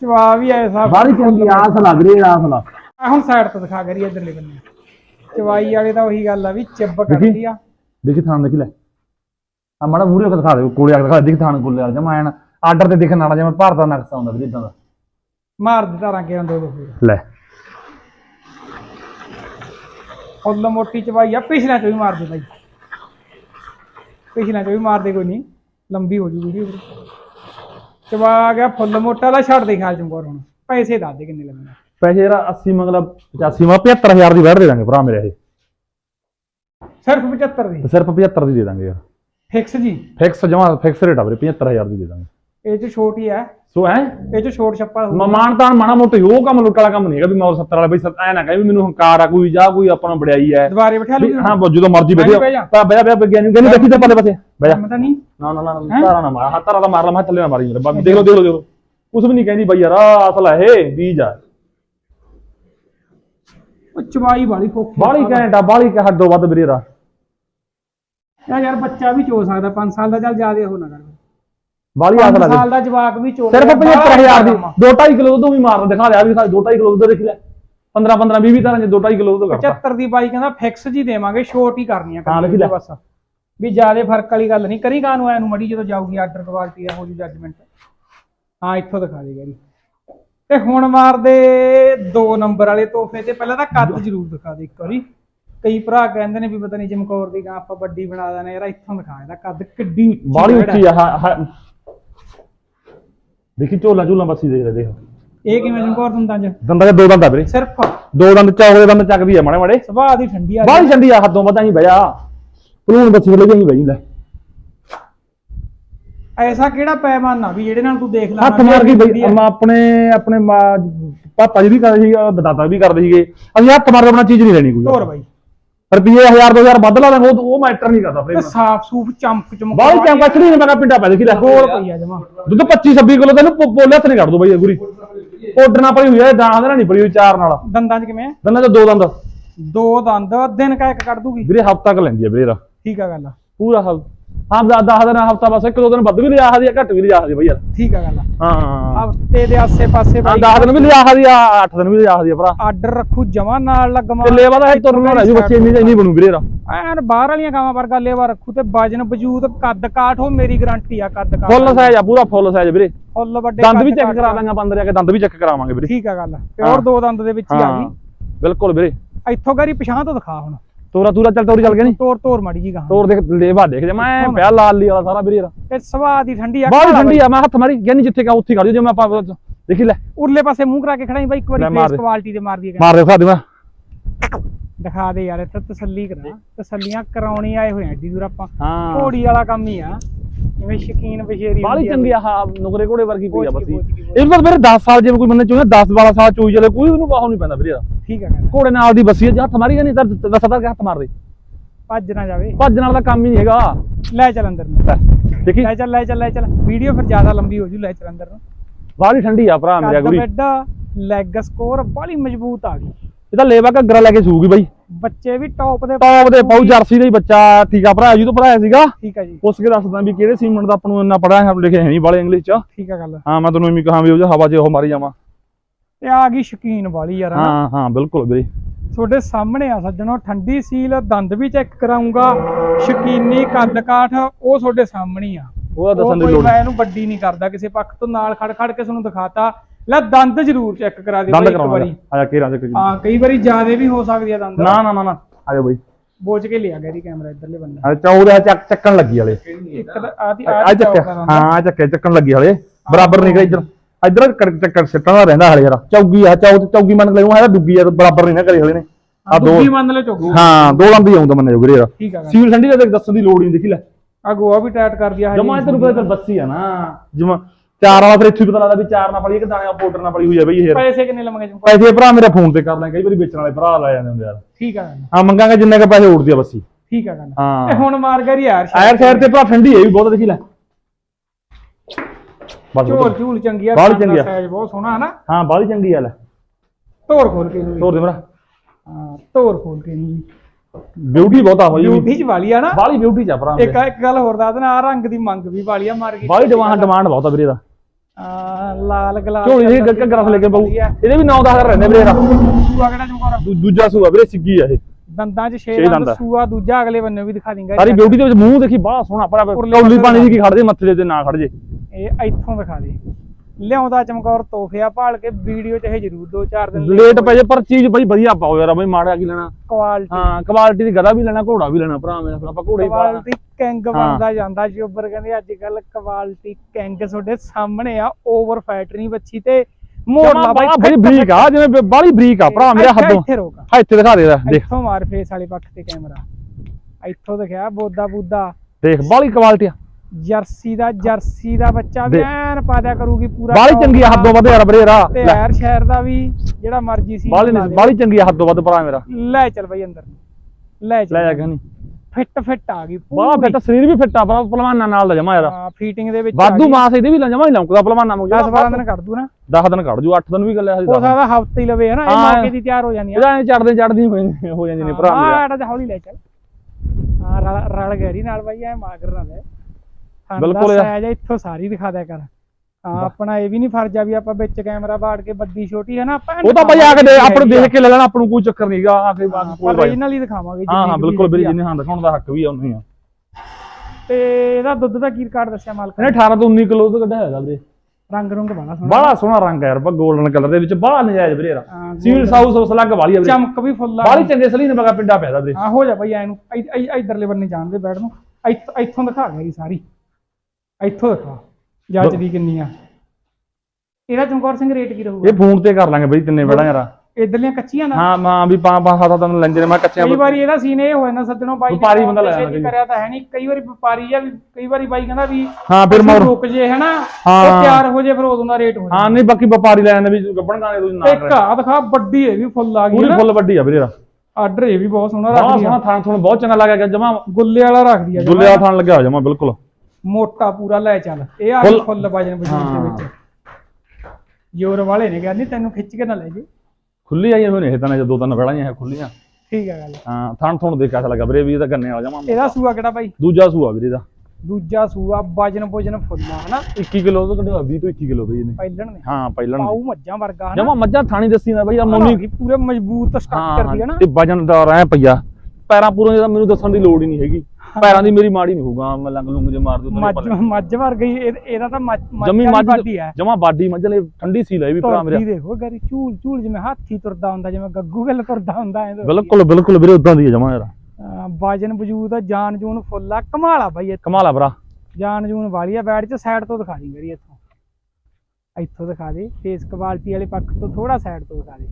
ਚਵਾ ਵੀ ਐਸਾ ਚੰਗੀ ਆਸ ਲੱਗ ਰਹੀ ਹੈ ਆਸ ਆ ਹੁਣ ਸਾਈਡ ਤੋਂ ਦਿਖਾ ਕਰੀ ਇਧਰਲੇ ਬੰਨੇ ਚਵਾਈ ਵਾਲੇ ਤਾਂ ਉਹੀ ਗੱਲ ਆ ਵੀ ਚਿੱਬ ਕਰਦੀ ਆ। ਦੇਖੀ ਥਾਣ ਦੇਖੀ ਲੈ। ਆ ਮਾੜਾ ਮੂਰੇ ਦਿਖਾ ਦੇ ਕੋਲੇ ਆ ਦਿਖਾ ਦੇ, ਦੇਖੀ ਥਾਣ ਕੋਲੇ ਵਾਲਾ ਜਮਾ ਆਰਡਰ ਤੇ ਦਿਖਣ ਵਾਲਾ ਜਿਵੇਂ ਭਾਰਤ ਦਾ ਨਕਸ਼ਾ ਹੁੰਦਾ ਵੀਰੇ ਇਦਾਂ ਦਾ। ਮਾਰ ਦਿੱਤਾ ਰਾਂ ਕੇ ਦੋ ਦੋ ਫੂਰ। ਲੈ। ਫੁੱਲ ਮੋਟੀ ਚਵਾਈ ਆ ਪਿਛਲਾ ਚ ਵੀ ਮਾਰ ਦੇ ਬਾਈ। ਪਿਛਲਾ ਚ ਵੀ ਮਾਰ ਦੇ ਕੋਈ ਨਹੀਂ ਲੰਬੀ ਹੋ ਜੂ ਵੀਡੀਓ। ਚਵਾ ਗਿਆ ਫੁੱਲ ਮੋਟਾ ਦਾ ਛੱਡ ਦੇ ਖਿਆਲ ਚੰਗੋਰ ਹੁਣ ਪੈਸੇ ਦੱਸ ਦੇ ਕਿੰਨੇ ਲੱਗਣੇ। ਪੈਸੇ ਯਾਰ 80 ਮਤਲਬ 85 ਮਾ 75000 ਦੀ ਵੜ ਦੇ ਦਾਂਗੇ ਭਰਾ ਮੇਰੇ ਇਹ। ਸਿਰਫ 75 ਦੀ। ਸਿਰਫ 75 ਦੀ ਦੇ ਦਾਂਗੇ ਯਾਰ। ਫਿਕਸ ਜੀ। ਫਿਕਸ ਜਮਾ ਫਿਕਸ ਰੇਟ ਆ ਵੀਰੇ 75000 ਦੀ ਦੇ ਦਾਂਗੇ। ਇਹ ਚ ਛੋਟੀ ਹੈ ਸੋ ਐ ਇਹ ਚ ਛੋਟ ਛੱਪਾ ਹੋਊ। ਮਮਾਨ ਤਾਂ ਮਾਣਾ ਮੋਟਾ ਹੀ ਉਹ ਕੰਮ ਲੁੱਟ ਵਾਲਾ ਕੰਮ ਨਹੀਂ ਹੈਗਾ ਵੀ ਮੈਂ 70 ਵਾਲਾ ਬਈ ਐ ਨਾ ਕਹੇ ਵੀ ਮੈਨੂੰ ਹੰਕਾਰ ਆ ਕੋਈ ਜਾਂ ਕੋਈ ਆਪਣਾ ਵਡਿਆਈ ਹੈ। ਦੁਬਾਰੇ ਬਿਠਾ ਵੀ ਲੂ ਹਾਂ ਬੋ ਜਦੋਂ ਮਰਜ਼ੀ ਬੈਠੋ। ਤਾਂ ਬਹਿ ਗਿਆ ਨਹੀਂ ਕਹਿੰਦੀ ਦੇਖੀ ਤੇ ਪੱਲੇ ਪਾਸੇ। ਬਹਿ ਜਾ। ਕੰਮ ਤਾਂ ਨਹੀਂ। ਨਾ ਨਾ ਨਾ ਤਾਰਾ ਨਾ ਮਾਰ ਹੱਥਾਂ ਦਾ ਮਾਰ ਲਾ ਮੈਂ ਥੱਲੇ ਨਾ ਮਾਰੀ ਯਾਰ ਬਸ ਦੇਖ ਲਓ ਦੇਖ ਲਓ ਦੇਖ। ਲਓ ਕੁਛ ਵੀ ਨਹੀਂ ਕਹਿੰਦੀ ਬਈ ਯਾਰ ਅਸਲ ਹੈ ਇਹ ਬੀਜ ਆ। ਚਵਾਈ ਵਾਲੀ ਫੋਕੀ ਬਾਲੀ ਘੈਂਟਾ ਕਿ ਹੱਡੋ ਵੱਧ ਵੀਰੇ ਰਾ ਯਾਰ ਬੱਚਾ ਵੀ ਚੋ ਸਕਦਾ 5 ਸਾਲ ਦਾ ਚੱਲ ਜ਼ਿਆਦੇ ਹੋ ਨਾ ਕਰ। ਬਾਲੀ 5 ਅਸਲ ਹੈ ਸਾਲ ਦਾ ਜਵਾਕ ਵੀ ਸਿਰਫ ਸਕਦਾ, 75000 ਦੀ। ਬਾਹਰ 2.5 ਕਿਲੋ ਦੁੱਧ ਵੀ ਮਾਰਦਾ ਦਿਖਾ ਲਿਆ ਵੀ 2.5 ਕਿਲੋ ਦੁੱਧ ਦੇਖ ਲੈ। 15 15 20 20 ਤਰ੍ਹਾਂ ਦੇ 2.5 ਕਿਲੋ ਦੁੱਧ ਕਰਤਾ। 75 ਦੀ ਬਾਈ ਕਹਿੰਦਾ ਫਿਕਸ ਜੀ ਦੇਵਾਂਗੇ ਸ਼ੋਰਟ ਹੀ ਕਰਨੀ ਆ। ਬਸ। ਵੀ ਜ਼ਿਆਦੇ ਫ਼ਰਕ ਵਾਲੀ ਗੱਲ ਨਹੀਂ ਕਰੀ ਕਾਨੂੰ ਐ ਨੂੰ ਮੜੀ ਜਦੋਂ ਜਾਊਗੀ ਆਰਡਰ ਕੁਆਲਿਟੀ ਦਾ ਹੋ ਜੂ ਜੱਜਮੈਂਟ ਹਾਂ ਇੱਥੋਂ ਦਿਖਾ ਦੇ ਗਰੀ ਤੇ ਹੁਣ ਮਾਰਦੇ ਦੋ ਨੰਬਰ ਵਾਲੇ ਤੋਹਫੇ ਤੇ ਪਹਿਲਾਂ ਤਾਂ ਕੱਦ ਜ਼ਰੂਰ ਦਿਖਾ ਦੇ ਇੱਕ ਵਾਰੀ। ਕਈ ਭਰਾ ਕਹਿੰਦੇ ਨੇ ਵੀ ਪਤਾ ਨਹੀਂ ਚਮਕੌਰ ਦੀ ਗਾਂ ਆਪਾਂ ਵੱਡੀ ਬਣਾ ਦੇਣਾ ਯਾਰ ਇੱਥੋਂ ਦਿਖਾ ਇਹਦਾ ਕੱਦ ਕਿੱਡੀ ਹੈ। ਉੱਚੀ ਆ ਦੇਖੀ ਝੋਲਾ ਝੂਲਾ ਬੱਸੀ ਦੇਖ ਲੈ ਦੇਖ। ਇਹ ਕਿਵੇਂ ਚਮਕੌਰ ਦੰਦਾਂ 'ਚ ਦੰਦਾਂ ਦੇ ਦੋ ਦੰਦ ਆ ਵੀਰੇ। ਸਿਰਫ? ਦੋ ਦੰਦ ਚੌਕਦੇ ਦੰਦ ਚੱਕਦੀ ਆ ਮਾੜੇ ਮਾੜੇ। ਸੁਭਾਅ ਦੀ ਠੰਡੀ ਆ। ਬਾਲੀ ਚੰਡੀ ਆ ਹੱਦੋਂ ਵਧਾ ਹੀ ਬਹਿ ਜਾ ਪਲੂਣ ਬੱਸੀ ਲੈ ਜਾਈ ਬਹਿ ਲੈ ਐਸਾ ਕਿਹੜਾ ਪੈਮਾਨਾ ਵੀ ਜਿਹੜੇ ਨਾਲ ਤੂੰ ਦੇਖ ਲਾ ਹੱਥ ਮਾਰ ਕੇ ਬਈ ਅਮਾ ਆਪਣੇ ਆਪਣੇ ਪਾਪਾ ਜੀ ਵੀ ਕਰਦੇ ਔਰ ਦਾਦਾ ਵੀ ਕਰਦੇ ਸੀਗੇ। ਅਸੀਂ ਹੱਥ ਮਾਰ ਕੇ ਆਪਣਾ ਚੀਜ਼ ਨਹੀਂ ਲੈਣੀ ਕੋਈ। ਧੋਰ ਬਾਈ। ਰੁਪਏ 1000 2000 ਵੱਧ ਲਾ ਦਾਂਗੇ ਉਹ ਉਹ ਮੈਟਰ ਨਹੀਂ ਕਰਦਾ ਤੇ ਫਰੇਮ ਸਾਫ਼ ਸੂਫ ਚਮਕ ਚਮਕ ਬਾਹਲੀ ਚੰਗਾ ਚੜੀ ਮੈਂ ਪਿੰਡਾ ਪੈ ਦੇਖੀ ਲੈ। ਗੋਲ ਪਈ ਆ ਜਮਾ। ਦੁੱਧ 25 26 ਕਿਲੋ ਤੈਨੂੰ ਪੋ- ਪੋਲੇ ਹੱਥ ਨਹੀਂ ਕੱਢ ਦੋ ਬਈ ਇਹ ਗੁਰੀ ਪਾਊਡਰ ਨਾਲ ਪਈ ਹੋਈ ਹੈ ਦਾਣਾ ਦੇ ਨਾਲ ਨਹੀਂ ਪਈ ਹੋਈ ਚਾਰ ਨਾਲ। ਦੰਦਾਂ 'ਚ ਕਿਵੇਂ? ਆ? ਦੰਦਾਂ ਚ ਦੋ ਦੰਦ। ਦੋ ਦੰਦ ਦਿਨ ਕਾ ਇੱਕ ਕੱਢ ਦੂਗੀ ਵੀਰੇ ਹਫਤਾ ਕ ਲੈਂਦੀ ਹੈ ਵੀਰੇ ਇਹਦਾ। ਠੀਕ ਆ ਗੱਲ ਪੂਰਾ ਹਫ ਹਾਂ 10 ਦਿਨ ਹਫਤਾ ਬਸ ਇੱਕ ਦੋ ਦਿਨ ਵੱਧ ਵੀ ਲਿਆ ਹਦੀ ਘੱਟ ਵੀ ਲਿਆ ਹਦੀ ਬਈ ਯਾਰ। ਠੀਕ ਆ ਗੱਲ ਹਾਂ। ਹਫ਼ਤੇ ਦੇ ਆਸੇ ਪਾਸੇ ਹਾਂ ਬਾਈ 10 ਦਿਨ ਵੀ ਲਿਆ ਹਦੀ ਆ 8 ਦਿਨ ਵੀ ਲਿਆ ਹਦੀ ਆ ਭਰਾ। ਆਰਡਰ ਰੱਖੂ ਜਮਾ ਨਾਲ ਲੱਗਵਾ। ਤੇ ਲੇਵਾ ਦਾ ਇਹ ਤੁਰਨ ਜੀ ਬੱਚੇ ਇੰਨੀ ਇੰਨੀ ਬਣੂ ਵੀਰੇ ਇਹਦਾ। ਐਨ ਬਾਹਰ ਵਾਲੀਆਂ ਗਾਵਾਂ ਵਰਗਾ ਲੇਵਾ ਰੱਖੂ ਤੇ ਵਜਨ ਵਜੂਦ ਕੱਦ ਕਾਠ ਹੋ ਮੇਰੀ ਗਾਰੰਟੀ ਆ ਕੱਦ ਕਾਠ। ਫੁੱਲ ਸਾਈਜ਼ ਆ ਪੂਰਾ ਫੁੱਲ ਸਾਈਜ਼ ਵੀਰੇ। ਫੁੱਲ ਵੱਡੇ ਦੰਦ ਵੀ ਚੈੱਕ ਕਰਾ ਦਾਂਗਾ ਬੰਦ ਜਾ ਕੇ ਦੰਦ ਵੀ ਚੈੱਕ ਕਰਾਵਾਂਗੇ ਵੀਰੇ। ਠੀਕ ਆ ਗੱਲ ਪਿਓਰ ਦੋ ਦੰਦ ਦੇ ਵਿੱਚ ਹੀ ਆ ਹਾਂ ਗਈ ਬਿਲਕੁਲ ਵੀਰੇ। ਇੱਥੋਂ ਕਰੀ ਪਛਾਣ ਤੋਂ ਦਿਖਾ ਹੁਣ। ਤੋਰਾ ਤੂਰਾ ਚੱਲ ਤੋਰੀ ਚੱਲ ਗਿਆ ਨਹੀਂ ਤੋਰ ਤੋਰ ਮੜੀ ਜੀ ਗਾਂ ਤੋਰ ਦੇਖ ਲੇਵਾ ਦੇਖ ਜੇ ਮੈਂ ਪਿਆ ਲਾਲ ਲੀ ਵਾਲਾ ਸਾਰਾ ਵੀਰੇ ਇਹਦਾ ਤੇ ਸਵਾਦ ਦੀ ਠੰਡੀ ਆ ਘਾਲਾ ਠੰਡੀ ਆ ਮੈਂ ਹੱਥ ਮਾਰੀ ਗਿਆਨੀ ਜਿੱਥੇ ਕਾ ਉੱਥੇ ਦਿਓ ਜੇ ਮੈਂ ਆਪਾਂ ਦੇਖੀ ਲੈ। ਉਰਲੇ ਪਾਸੇ ਮੂੰਹ ਕਰਾ ਕੇ ਖੜਾ ਹੀ ਬਾਈ ਇੱਕ ਵਾਰੀ ਫੇਸ ਦੇ। ਕੁਆਲਿਟੀ ਤੇ ਮਾਰ ਦੀ ਮਾਰ ਦੇ ਖਾ ਦੇ ਮੈਂ। ਦਿਖਾ ਦੇ ਯਾਰ ਇੱਥੇ ਤਸੱਲੀ ਕਰਾ। ਤਸੱਲੀਆਂ ਕਰਾਉਣੀ ਆਏ ਹੋਏ ਆ ਏਡੀ ਦੂਰ ਆਪਾਂ। ਹਾਂ। ਘੋੜੀ ਵਾਲਾ ਕੰਮ ਹੀ ਆ। ਜਿਵੇਂ ਸ਼ਕੀਨ ਬਸ਼ੇਰੀ ਬਾਹਲੀ ਚੰਗੀ ਆ ਨੁਕਰੇ ਘੋੜੇ ਵਰਗੀ ਕੋਈ ਆ ਬਹੁਤ ਬਸੀ ਬਹੁਤ ਬਹੁਤ। ਇਹ ਬਾਅਦ ਮੇਰੇ 10 ਸਾਲ ਜਿਵੇਂ ਕੋਈ ਬੰਦੇ ਚੋਂ 10 12 ਸਾਲ ਚੋਈ ਚਲੇ ਕੋਈ ਉਹਨੂੰ ਬਾਹੋਂ ਨਹੀਂ ਪੈਂਦਾ ਵੀਰੇ। ਠੀਕ ਘੋੜੇ ਨਾਲ ਦੀ ਬਸੀ ਹੱਥ ਮਾਰੀ ਨਹੀਂ? ਤਾਂ ਦੱਸਦਾ ਕਿ ਹੱਥ ਮਾਰ ਦੇ ਭੱਜ ਨਾ ਜਾਵੇ। ਭੱਜ ਨਾਲ ਦਾ ਕੰਮ ਹੀ ਨਹੀਂ ਹੈਗਾ। ਲੈ ਚੱਲ ਅੰਦਰ ਨੂੰ। ਦੇਖੀ? ਲੈ ਚੱਲ ਲੈ ਚੱਲ ਲੈ ਚੱਲ। ਵੀਡੀਓ ਫਿਰ ਜ਼ਿਆਦਾ ਲੰਬੀ ਹੋ ਜੂ ਲੈ ਚੱਲ ਅੰਦਰ ਨੂੰ। ਬਾਹਲੀ ਠੰਡੀ ਆ ਭਰਾ ਮੇਰਾ ਗੁਰੀ ਵੱਡਾ ਲੈਗ ਸਕੋਰ ਬੜੀ ਮਜ਼ਬੂਤ ਆ ਗਈ। ਇਹ ਤਾਂ ਲੇਵਾ ਘੱਗਰਾ ਲੈ ਕੇ ਸੂਗੀ ਬਾਈ। ਬੱਚੇ ਵੀ ਟੌਪ ਦੇ ਟੌਪ ਦੇ ਪਾਉ ਜਰਸੀ ਦਾ ਹੀ ਬੱਚਾ। ਠੀਕ ਆ ਭਰਾ ਜੀ ਤੋਂ ਭਰਾਇਆ ਸੀਗਾ। ਠੀਕ ਆ ਜੀ। ਪੁੱਛ ਕੇ ਦੱਸਦਾ ਵੀ ਕਿਹੜੇ ਸੀਮੈਂਟ ਦਾ ਆਪਾਂ ਨੂੰ ਇੰਨਾ ਪੜਿਆ ਹੈ ਲਿਖਿਆ ਹੈ ਨਹੀਂ ਬਾਲੇ ਇੰਗਲਿਸ਼ ਚ। ਠੀਕ ਆ ਗੱਲ। ਹਾਂ ਮੈਂ ਤੈਨੂੰ ਐਵੇਂ ਕਹਾਂ ਵੀ ਉਹ ਹਵਾ 'ਚ ਉਹ ਮਾਰੀ ਜਾਵਾਂ। ਤੇ ਆ ਗਈ ਸ਼ਕੀਨ ਵਾਲੀ ਯਾਰ। ਹਾਂ ਹਾਂ ਬਿਲਕੁਲ ਵੀਰੇ ਤੁਹਾਡੇ ਸਾਹਮਣੇ ਆ ਸੱਜਣੋ ਠੰਡੀ ਸੀਲ ਦੰਦ ਵੀ ਚੈੱਕ ਕਰਾਉਂਗਾ ਸ਼ਕੀਨੀ ਕੱਦ ਕਾਠ ਉਹ ਤੁਹਾਡੇ ਸਾਹਮਣੇ ਆ। ਉਹਦਾ ਉਹ ਦੱਸਣ ਦੀ ਲੋੜ ਮੈਂ ਇਹਨੂੰ ਵੱਡੀ ਨਹੀਂ ਕਰਦਾ ਕਿਸੇ ਪੱਖ ਤੋਂ ਨਾਲ ਖੜ ਖੜ ਕੇ ਤੁਹਾਨੂੰ ਦਿਖਾਤਾ। ਲੈ ਦੰਦ ਜ਼ਰੂਰ ਚੈੱਕ ਕਰਾ ਦੇ ਦੰਦ ਬਾਈ ਇੱਕ ਵਾਰੀ। ਆ ਜਾ ਕੇ ਰਾਜ ਕੇ ਹਾਂ ਕਈ ਵਾਰੀ ਜ਼ਿਆਦੇ ਵੀ ਹੋ ਸਕਦੀ ਆ ਦੰਦ। ਨਾ ਨਾ ਨਾ ਨਾ ਬਾਈ। ਬੋਝ ਕੇ ਲਿਆ ਗੈਰੀ ਕੈਮਰਾ ਇੱਧਰਲੇ ਬੰਨੇ। ਆ ਚੌਦਾ ਚੱਕ ਚੱਕਣ ਲੱਗੀ ਵਾਲੇ ਇੱਕ ਆਦੀ ਆ ਚੱਕ ਹਾਂ ਆ ਚੱਕੇ ਚੱਕਣ ਲੱਗੀ ਵਾਲੇ ਬਰਾਬਰ ਨਹੀਂ ਇੱਧਰ। ਇੱਧਰ ਕਰ ਚੱਕਰ ਸਿੱਟਣ ਦਾ ਰਹਿੰਦਾ ਹਲੇ ਯਾਰ। ਚੌਗੀ ਆ ਚੌ ਚੌਗੀ ਮੰਨ ਲੈ ਉਹ ਹੈਗਾ ਡੁੱਗੀ ਆ ਬਰਾਬਰ ਨਹੀਂ ਨਾ ਕਰੇ ਹਲੇ ਨੇ। ਆ ਦੋ। ਦੂਜੀ ਮੰਨ ਲੈ ਚੋਗੂ। ਹਾਂ ਦੋ ਲੰਬੀ ਆਉਂਦਾ ਮੰਨੇ ਜੋਗਰੇ ਯਾਰ। ਠੀਕ ਆ ਸੀਲ ਠੰਡੀ ਦਾ ਦੱਸਣ ਦੀ ਲੋੜ ਨਹੀਂ ਦੇਖੀ ਲੈ। ਆ ਗੋਆ ਵੀ ਟਾਈਟ ਕਰ ਦਿਆ ਜਮਾ ਇਹ ਤੈਨੂੰ ਪਤਾ ਬੱਸੀ ਆ ਨਾ। ਜਮਾ ਚਾਰ ਵਾਲਾ ਫਿਰ ਇੱਥੇ ਹੀ ਪਤਾ ਲੱਗਦਾ ਵੀ ਚਾਰ ਨਾਲ ਪੜੀ ਕਿ ਦਾਣੇ ਪਾਊਡਰ ਨਾਲ ਪੜੀ ਹੋਈ ਆ ਬਈ ਇਹ। ਪੈਸੇ ਕਿੰਨੇ ਲਵਾਂਗੇ ਜੀ? ਪੈਸੇ ਭਰਾ ਮੇਰੇ ਫੋਨ ਤੇ ਕਰ ਲੈ ਕਈ ਵਾਰੀ ਵੇਚਣ ਵਾਲੇ ਭਰਾ ਲੈ ਜਾਂਦੇ ਹੁੰਦੇ ਯਾਰ ਠੀਕ ਆ ਹਾਂ ਮੰਗਾਂਗੇ ਜਿੰਨੇ ਕ ਪੈਸੇ ਉੜਦੀ ਆ ਬੱਸੀ। ਠੀਕ ਆ ਗੱਲ। ਤੇ ਹਾਂ ਹੁਣ ਮਾਰ ਗਰੀ ਯਾਰ। ਆਇਰ ਸਾਈਡ ਤੇ ਭਰਾ ਠੰਡੀ ਹੈ ਵੀ ਬਹੁਤ ਦੇਖੀ ਲੈ। ਬਸ ਝੋਲ ਝੂਲ ਚੰਗੀ ਆ ਬਾਹਲੀ ਚੰਗੀ ਆ। ਸਾਈਜ਼ ਬਹੁਤ ਸੋਹਣਾ ਹੈ ਨਾ ਹਾਂ ਬਾਹਲੀ ਚੰਗੀ ਆ ਲੈ। ਧੋਰ ਖੋਲ ਕੇ ਵੀ। ਤੋਰ ਦੇ ਹਾਂ ਧੋਰ ਖੋਲ ਕੇ ਇਹਨੂੰ ਬਿਊਟੀ ਬਹੁਤ ਆ ਹੋਈ ਬਿਊਟੀ ਚ ਵਾਲੀ ਆ ਨਾ। ਬਾਹਲੀ ਬਿਊਟੀ ਚ ਆ ਭਰਾ ਇੱਕ ਇੱਕ ਗੱਲ ਹੋਰ ਦੱਸ ਦੇਣਾ ਆ ਰੰਗ ਦੀ ਮੰਗ ਵੀ ਵਾਲੀ ਆ ਮਾਰ ਗਈ ਬਾਹਲੀ ਡਿਮਾਂਡ ਡਿਮਾਂਡ ਬਹੁਤ ਆ ਵੀਰੇ ਦਾ ਆ ਲਾਲ ਗਲਾਸ ਝੋਲੀ ਦੇ ਗੱਗਾ ਗਰਫ ਲੈ ਕੇ ਪਾਉ ਇਹਦੇ ਵੀ 9-10 ਰਹਿੰਦੇ ਵੀਰੇ ਦਾ ਸੂਆ ਕਿਹੜਾ ਚਮਕੌਰ ਦੂ- ਦੂਜਾ ਸੂਆ ਵੀਰੇ ਸਿੱਗੀ ਆ ਇਹ। ਦੰਦਾਂ 'ਚ ਛੇ ਛੇ ਦੰਦ ਦੰਦ ਆ। ਸੂਆ ਦੂਜਾ ਅਗਲੇ ਬੰਨੇ ਵੀ ਦਿਖਾ ਦਿੰਗਾ। ਸਾਰੀ ਬਿਊਟੀ ਦੇ ਵਿੱਚ ਮੂੰਹ ਦੇਖੀ ਬਾਹਲਾ ਸੋਹਣਾ। ਪਰ ਪਾਸੇ ਪਾਣੀ ਦੀ। ਕੀ ਖੜ ਜੇ ਮੱਥੇ ਦੇ ਤੇ ਨਾ ਖੜ ਜੇ। ਇਹ ਇੱਥੋਂ ਦਿਖਾ ਦੇ। ਲਿਆਉਂਦਾ ਚਮਕੌਰ ਤੋਹਫਿਆ ਭਾਲ ਕੇ ਵੀਡੀਓ ਚ ਇਹ ਜ਼ਰੂਰ ਦੋ ਚਾਰ ਦਿਨ ਲੇਟ ਪੈ ਜੇ ਪਰ ਚੀਜ਼ ਬਈ ਵਧੀਆ ਪਾਓ ਯਾਰ ਬਈ ਮਾੜਾ ਕੀ ਲੈਣਾ। ਕੁਆਲਿਟੀ ਹਾਂ ਕੁਆਲਿਟੀ ਦੀ ਗਦਾ ਵੀ ਲੈਣਾ ਘੋੜਾ ਵੀ ਲੈਣਾ ਭਰਾ ਮੇਰਾ ਫਿਰ ਆਪਾਂ ਘੋੜਾ ਹੀ ਪਾਣਾ ਕੁਆਲਿਟੀ ਕਿੰਗ ਬਣਦਾ ਜਾਂਦਾ ਜੋਬਰ ਕਹਿੰਦੇ ਅੱਜ ਕੱਲ ਕੁਆਲਿਟੀ ਕਿੰਗ ਤੁਹਾਡੇ ਸਾਹਮਣੇ ਆ ਓਵਰ ਫੈਟ ਨਹੀਂ ਬੱਚੀ ਤੇ। ਮੋੜ ਲਾ ਬਾਈ ਬੜੀ ਬਰੀਕ ਆ ਜਿਵੇਂ ਬਾਲੀ ਬਰੀਕ ਆ ਭਰਾ ਮੇਰਾ ਇੱਥੇ ਰੋਕ। ਹਾਂ ਇੱਥੇ ਦਿਖਾ ਦੇ ਦੇਖ। ਇੱਥੋਂ ਮਾਰ ਫੇਸ ਵਾਲੇ ਪੱਖ ਤੇ ਕੈਮਰਾ ਇੱਥੋਂ ਦਿਖਿਆ ਬੋਦਾ ਬੂਦਾ। ਦੇਖ ਬਾਲੀ ਕੁਆਲਿਟੀ ਆ। ਜਰਸੀ ਦਾ ਜਰਸੀ ਦਾ ਬੱਚਾ ਵੀ। ਐਨ ਪਾ ਦਿਆ ਕਰੂਗੀ ਪੂਰਾ ਬਾਲੀ ਚੰਗੀ ਆ। ਹੱਦੋਂ ਵੱਧ ਯਾਰ ਬਰੇਰਾ ਤੇ ਐਰ ਸ਼ਹਿਰ ਦਾ ਵੀ ਜਿਹੜਾ ਮਰਜ਼ੀ ਸੀ ਬਾਲੀ ਦੇ। ਬਾਲੀ ਚੰਗੀ ਆ ਹੱਦੋਂ ਵੱਧ ਭਰਾ ਮੇਰਾ। ਲੈ ਚੱਲ ਬਈ ਅੰਦਰ ਨੂੰ। ਲੈ ਚੱਲ। ਲੈ ਜਾ ਕਹਨੀ ਫਿੱਟ ਫਿੱਟ ਆ ਗਈ ਬਾਲਾ ਫਿੱਟ ਸਰੀਰ ਵੀ ਫਿੱਟ ਆ ਪਰ ਪਹਿਲਵਾਨਾਂ ਨਾਲ ਦਾ ਜਮਾ ਯਾਰ। ਹਾਂ ਫੀਟਿੰਗ ਦੇ ਵਿੱਚ ਵਾਧੂ ਮਾਸ ਇਹਦੇ ਵੀ ਜਮਾ ਹੀ ਲੌਂਕਦਾ ਪਹਿਲਵਾਨਾਂ ਨੂੰ। 10 12 ਦਿਨ ਕੱਢ ਦੂ ਨਾ। 10 ਦਿਨ ਕੱਢ ਜੂ 8 ਦਿਨ ਵੀ ਗੱਲੇ ਹਜੇ ਹੋ ਸਕਦਾ ਹਫ਼ਤੇ ਹੀ ਲਵੇ ਹਨਾ ਇਹ ਹਾਂ। ਮੌਕੇ ਦੀ ਤਿਆਰ ਹੋ ਜਾਣੀ ਆ। ਐਂ ਚੜਦੇ ਚੜਦੀ ਹੋ ਜਾਂਦੀ ਹੋ ਜਾਂਦੀ ਨੇ ਭਰਾ ਮੇਰਾ। ਜਿਹਾ ਹੌਲੀ ਲੈ ਚੱਲ। ਹਾਂ ਰਲ ਗੈਰੀ ਨਾਲ ਬਾਈ ਐ ਮਾਗਰ ਨਾਲ ਹੈ ਬਿਲਕੁਲ। ਸਾਇਜ ਇੱਥੋਂ ਸਾਰੀ ਦਿਖਾ ਦਿਆ ਕਰ। ਹਾਂ ਆਪਣਾ ਇਹ ਵੀ ਨਹੀਂ ਫਰਜ਼ ਆ ਵੀ ਆਪਾਂ ਵਿੱਚ ਕੈਮਰਾ ਬਾੜ ਕੇ ਬੱਦੀ ਛੋਟੀ ਹੈ ਨਾ ਆਪਾਂ ਉਹ ਤਾਂ ਭਾਈ ਆ ਕੇ ਦੇ ਆਪਾਂ ਨੂੰ ਦੇਖ ਕੇ ਲੈ ਲੈਣਾ ਆਪਾਂ ਨੂੰ ਕੋਈ ਚੱਕਰ ਨਹੀਂਗਾ ਆ ਕੇ ਬਾਕੀ ਕੋਈ ਪਰ ਬਾਈ। ਰੀਜਨਲ ਹੀ ਦਿਖਾਵਾਂਗੇ ਹਾਂ ਹਾਂ ਬਿਲਕੁਲ ਵੀਰੇ। ਜਿੰਨੇ ਹਾਂ ਦਿਖਾਉਣ ਦਾ ਹੱਕ ਵੀ ਆ ਉਹਨੂੰ ਹੀ ਆ। ਤੇ ਇਹਦਾ ਦੁੱਧ ਦਾ ਕੀ ਰਿਕਾਰਡ ਦੱਸਿਆ ਮਾਲਕ ਨੇ? ਇਹਨੇ 18 ਤੋਂ 19 ਕਿਲੋ ਤੋਂ ਕੱਢਿਆ ਹੈਗਾ ਵੀਰੇ ਰੰਗ ਰੰਗ ਬੜਾ ਸੋਹਣਾ। ਬੜਾ ਸੋਹਣਾ ਰੰਗ ਆ ਯਾਰ ਬਾ 골ਡਨ ਕਲਰ ਦੇ ਵਿੱਚ ਬੜਾ ਨਜਾਇਜ਼ ਵੀਰੇ ਯਾਰ ਹਾਂ, ਸੀਲ ਸਾਊਸ ਉਸ ਲੱਗ ਵਾਲੀ ਆ ਵੀਰੇ। ਚਮਕ ਵੀ ਫੁੱਲ ਆ। ਬਾਲੀ ਚੰਗੇ ਸਲੀ ਨੇ ਬਗਾ ਪਿੰਡਾ ਪਿਆਦਾ ਵੀਰੇ ਹਾਂ ਹੋ ਜਾ ਬਈ ਐ ਨੂੰ ਇ- ਇ- ਇਧਰਲੇ ਬੰਨੇ ਜਾਣ ਦੇ ਬੈਠ ਨੂੰ। ਇੱਥ- ਇੱਥੋਂ ਦਿਖਾ ਗਈ ਸਾਰੀ। ਇੱਥੋਂ ਦਿਖਾ ਜੱਜ ਦੀ ਕਿੰਨੀ ਆ ਇਹਦਾ ਚਮਕੌਰ ਸਿੰਘ ਰੇਟ ਕੀ ਰਹੂਗਾ? ਇਹ ਫੋਨ ਤੇ ਕਰ ਲਾਂਗੇ ਬਈ ਤਿੰਨੇ ਬੜਾ ਯਾਰ ਇਧਰਲੀਆਂ ਕੱਚੀਆਂ ਨਾ? ਹਾਂ ਮਾਂ ਵੀ ਪਾ ਪਾ ਹੱਥਾਂ ਤੁਹਾਨੂੰ ਲੈਂਦੇ ਨੇ ਮੈਂ ਕੱਚਿਆਂ ਕਈ ਵਾਰੀ ਇਹਦਾ ਸੀਨ ਇਹ ਹੋ ਜਾਂਦਾ ਸੱਜਣੋਂ ਬਾਈ ਵਪਾਰੀ ਬੰਦਾ ਲੈ ਜਾਂਦਾ ਦੀ ਕਰਿਆ ਤਾਂ ਹੈ ਨਹੀਂ। ਕਈ ਵਾਰੀ ਵਪਾਰੀ ਆ ਵੀ ਕਈ ਵਾਰੀ ਬਾਈ ਕਹਿੰਦਾ ਵੀ ਹਾਂ ਫਿਰ ਮੋਰ ਰੁਕ ਜੇ ਹਨਾ? ਹਾਂ। ਉਹ ਤਿਆਰ ਹੋ ਜੇ ਫਿਰ ਉਦੋਂ ਦਾ ਰੇਟ ਹੋ ਹਾਂ ਨਹੀਂ ਬਾਕੀ ਵਪਾਰੀ ਲੈ ਜਾਂਦੇ ਵੀ ਗੱਬਣ ਗਾਣੇ ਤੁਸੀਂ ਨਾ ਇੱਕ ਆ ਦਿਖਾ ਵੱਡੀ ਇਹ ਵੀ ਫੁੱਲ ਆ ਗਈ ਪੂਰੀ ਫੁੱਲ ਵੱਡੀ ਆ ਵੀਰੇ ਯਾਰ ਆਰਡਰ ਇਹ ਵੀ ਬਹੁਤ ਸੋਹਣਾ ਬਹੁਤ ਰੱਖਦੀ ਸੋਹਣਾ ਆ ਥਾਣ ਤੁਹਾਨੂੰ ਬਹੁਤ ਚੰਗਾ ਲੱਗਿਆ ਜਮਾ। ਗੁੱਲੇ ਵਾਲਾ ਰੱਖਦੀ ਆ ਦੁੱਲੇ ਵਾਲਾ ਥਾਣ ਲੱਗਿਆ ਜਮਾ ਬਿਲਕੁਲ। ਮੋਟਾ ਪੂਰਾ ਲੈ ਚੱਲ। ਇਹ ਆ ਫੁੱਲ- ਫੁੱਲ ਵਜਨ ਵਜੂਦ ਦੇ। ਵਿੱਚ। ਜੋਰ ਵਾਲੇ ਨੇ ਕਹਿੰਦੇ ਤੈਨੂੰ ਖਿੱਚ ਕੇ ਨਾ ਲੈ ਜੇ ਖੁੱਲੀ ਆਈਆਂ ਨੇ ਇਹ ਤਾਂ ਨੇ ਦੋ ਤਿੰਨ ਵੜਾਈਆਂ ਹੈ ਖੁੱਲੀਆਂ ਠੀਕ ਆ ਗੱਲ। ਹਾਂ ਥਾਣ ਥੋਣ ਦੇ ਕੇ ਲੱਗਾ ਵੀਰੇ ਵੀ ਇਹ ਤਾਂ ਗੰਨੇ ਵਾਲਾ ਜਮਾ। ਇਹਦਾ ਸੂਆ ਕਿਹੜਾ ਬਾਈ? ਦੂਜਾ ਸੂਆ ਵੀਰੇ ਦਾ। ਦੂਜਾ ਸੂਆ ਵਜਨ ਵਜਨ ਫੁੱਲਾ ਹਨਾ? 21 ਕਿਲੋ ਤੋਂ ਕੱਢਿਆ 20 ਤੋਂ 21 ਕਿਲੋ ਬਈ ਇਹਨੇ। ਪਹਿਲਣ ਨੇ। ਹਾਂ ਪਹਿਲਾਂ ਪਾਉ ਮੱਝਾਂ ਵਰਗਾ ਹਨਾ? ਜਮਾ ਮੱਝਾਂ ਥਾਣੀ ਦੱਸੀ ਨਾ ਬਈ ਆ ਮੰਮੀ ਮੰਮੀ ਪੂਰੇ ਮਜ਼ਬੂਤ ਸਟਰਕਚਰ ਦੀ ਹੈ ਨਾ ਤੇ ਵਜਨਦਾਰ ਐ ਪਈਆ ਪੈਰਾਂ ਪੂਰਾਂ ਦਾ ਮੈਨੂੰ ਦੱਸਣ ਦੀ ਲੋੜ ਹੀ ਨਹੀਂ ਹੈਗੀ। ਪੈਰਾਂ ਦੀ ਮੇਰੀ ਮਾੜੀ ਨਹੀਂ ਹੋਊਗਾ ਮੈਂ ਲੰਗ ਲੁੰਗ ਜੇ ਮਾਰ ਦੂ ਮੱਝ ਮੱਝ ਇਹ- ਇਹਦਾ ਤਾਂ ਮੱਝ ਜਮੀ ਮੱਝ ਹੈ। ਜਮਾ ਬਾਡੀ ਮੱਝ ਲਈ ਠੰਡੀ ਸੀ ਲੈ ਵੀ ਭਰਾ ਮੇਰਾ। ਦੇਖੋ ਗਰੀ ਝੂਲ ਝੂਲ ਜਿਵੇਂ ਹਾਥੀ ਤੁਰਦਾ ਹੁੰਦਾ ਜਿਵੇਂ ਗੱਗੂ ਗੱਲ ਤੁਰਦਾ ਹੁੰਦਾ ਐ ਬਿਲਕੁਲ ਬਿਲਕੁਲ ਵੀਰੇ ਉਦਾਂ ਦੀ ਹੈ ਜਮਾ ਯਾਰ। ਵਜਨ ਵਜੂਦ ਆ ਜਾਨ ਜੂਨ ਫੁੱਲ ਆ ਕਮਾਲਾ ਬਾਈ ਕਮਾਲ ਆ ਭਰਾ। ਜਾਨ ਜੂਨ ਵਾਲੀ ਆ ਬੈਠ ਚ ਸਾਈਡ ਤੋਂ ਦਿਖਾ ਦੀ ਗਰੀ ਇੱਥੋਂ। ਇੱਥੋਂ ਦਿਖਾ ਦੇ ਫੇਸ ਕੁਆਲਿਟੀ ਵਾਲੇ ਪੱਖ ਤੋਂ ਥੋੜਾ ਸਾਈਡ ਤੋਂ ਦਿਖਾ ਦੇ।